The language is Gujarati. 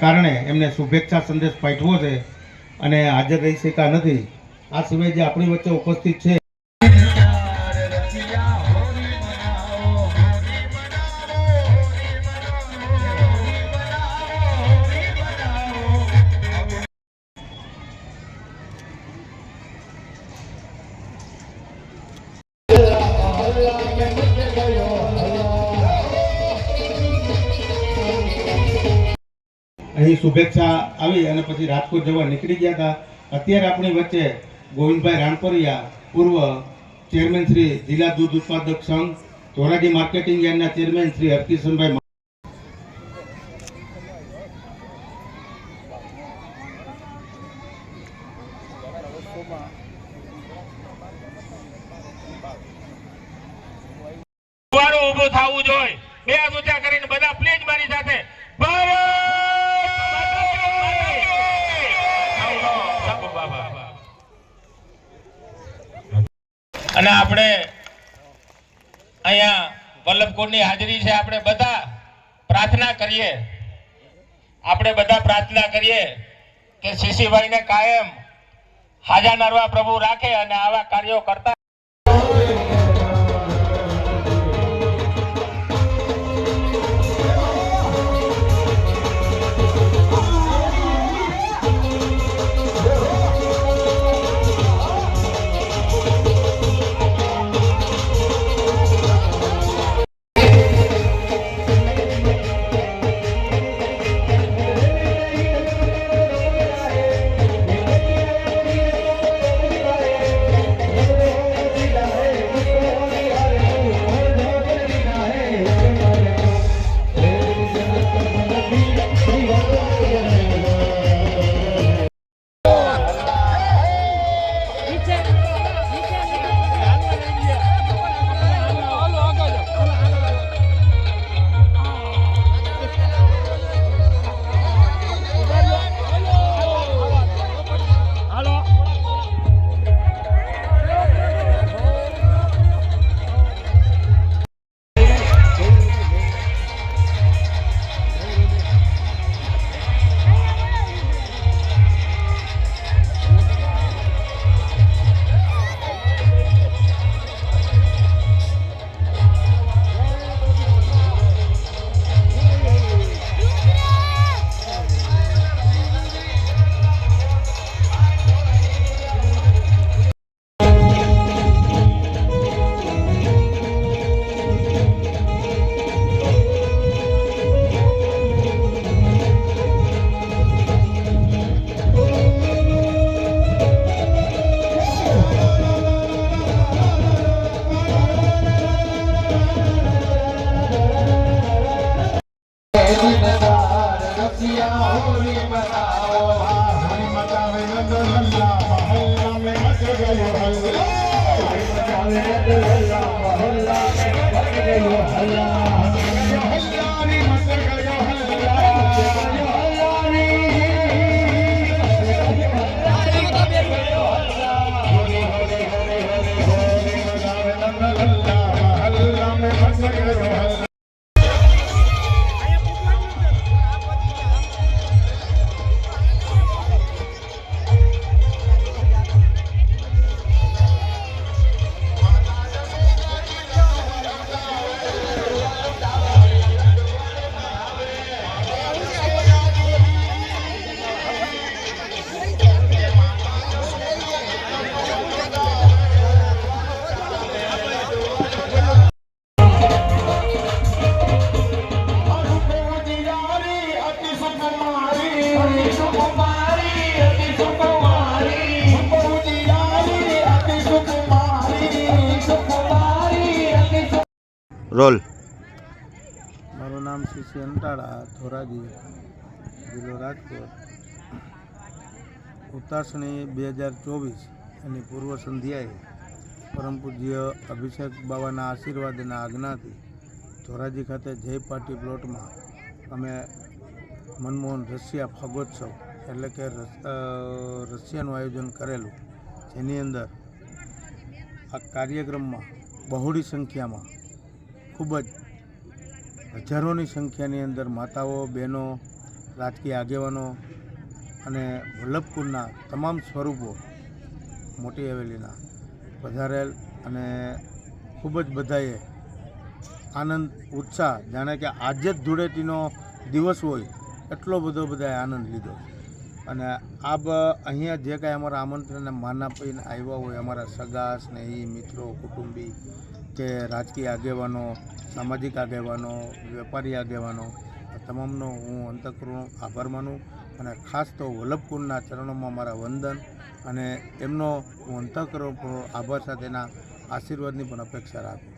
કારણે એમને શુભેચ્છા સંદેશ પાઠવો છે. અને હાજર રહી શક્યા નથી. આ સિવાય જે આપણી વચ્ચે ઉપસ્થિત છે. અહીં શુભેચ્છા આવી અને પછી રાજકોટ જવા નીકળી ગયા હતા. અત્યારે આપણી વચ્ચે ગોવિંદભાઈ રાણપરિયા, પૂર્વ ચેરમેન શ્રી જિલ્લા દૂધ ઉત્પાદક સંઘ, ધોરાજી માર્કેટિંગ યાર્ડના ચેરમેન શ્રી હરકિશનભાઈ વારો થવું જોઈએ. બે કરીને બધા પ્લીઝ મારી સાથે ભારત માતા કી! આવડો, સાબુ બાબા. અને આપણે અહીંયા વલ્લભકુંડની હાજરી છે. આપણે બધા પ્રાર્થના કરીએ. આપણે બધા પ્રાર્થના કરીએ કે શિશીભાઈને કાયમ હાજા નરવા પ્રભુ રાખે અને આવા કાર્યો કરતા રોલ. મારું નામ શિશી અંટાળા ધોરાજી, જિલ્લો રાજકોટ. ઉતાસણી બે હજાર ચોવીસ એની પૂર્વ સંધ્યાએ પરમ પૂજ્ય અભિષેક બાબાના આશીર્વાદના આજ્ઞાથી ધોરાજી ખાતે જય પાર્ટી પ્લોટમાં અમે મનમોહન રશિયા ફગોત્સવ એટલે કે રશિયાનું આયોજન કરેલું. જેની અંદર આ કાર્યક્રમમાં બહોળી સંખ્યામાં ખૂબ જ હજારોની સંખ્યાની અંદર માતાઓ, બહેનો, રાજકીય આગેવાનો અને વલ્લભપુરના તમામ સ્વરૂપો મોટી હવેલીના પધારેલ અને ખૂબ જ બધાએ આનંદ, ઉત્સાહ, જાણે કે આજે જ ધૂળેટીનો દિવસ હોય, એટલો બધો બધાએ આનંદ લીધો. અને આ અહીંયા જે કાંઈ અમારા આમંત્રણને માન આપીને આવ્યા હોય, અમારા સગા, સ્નેહી, મિત્રો, કુટુંબી કે રાજકીય આગેવાનો, સામાજિક આગેવાનો, વેપારી આગેવાનો તમામનો હું અંતઃકૃણ આભાર માનું અને ખાસ તો વલ્લભકુંડના ચરણોમાં મારા વંદન અને એમનો હું અંતઃકૃણ આભાર સાથેના આશીર્વાદની પણ અપેક્ષા રાખું.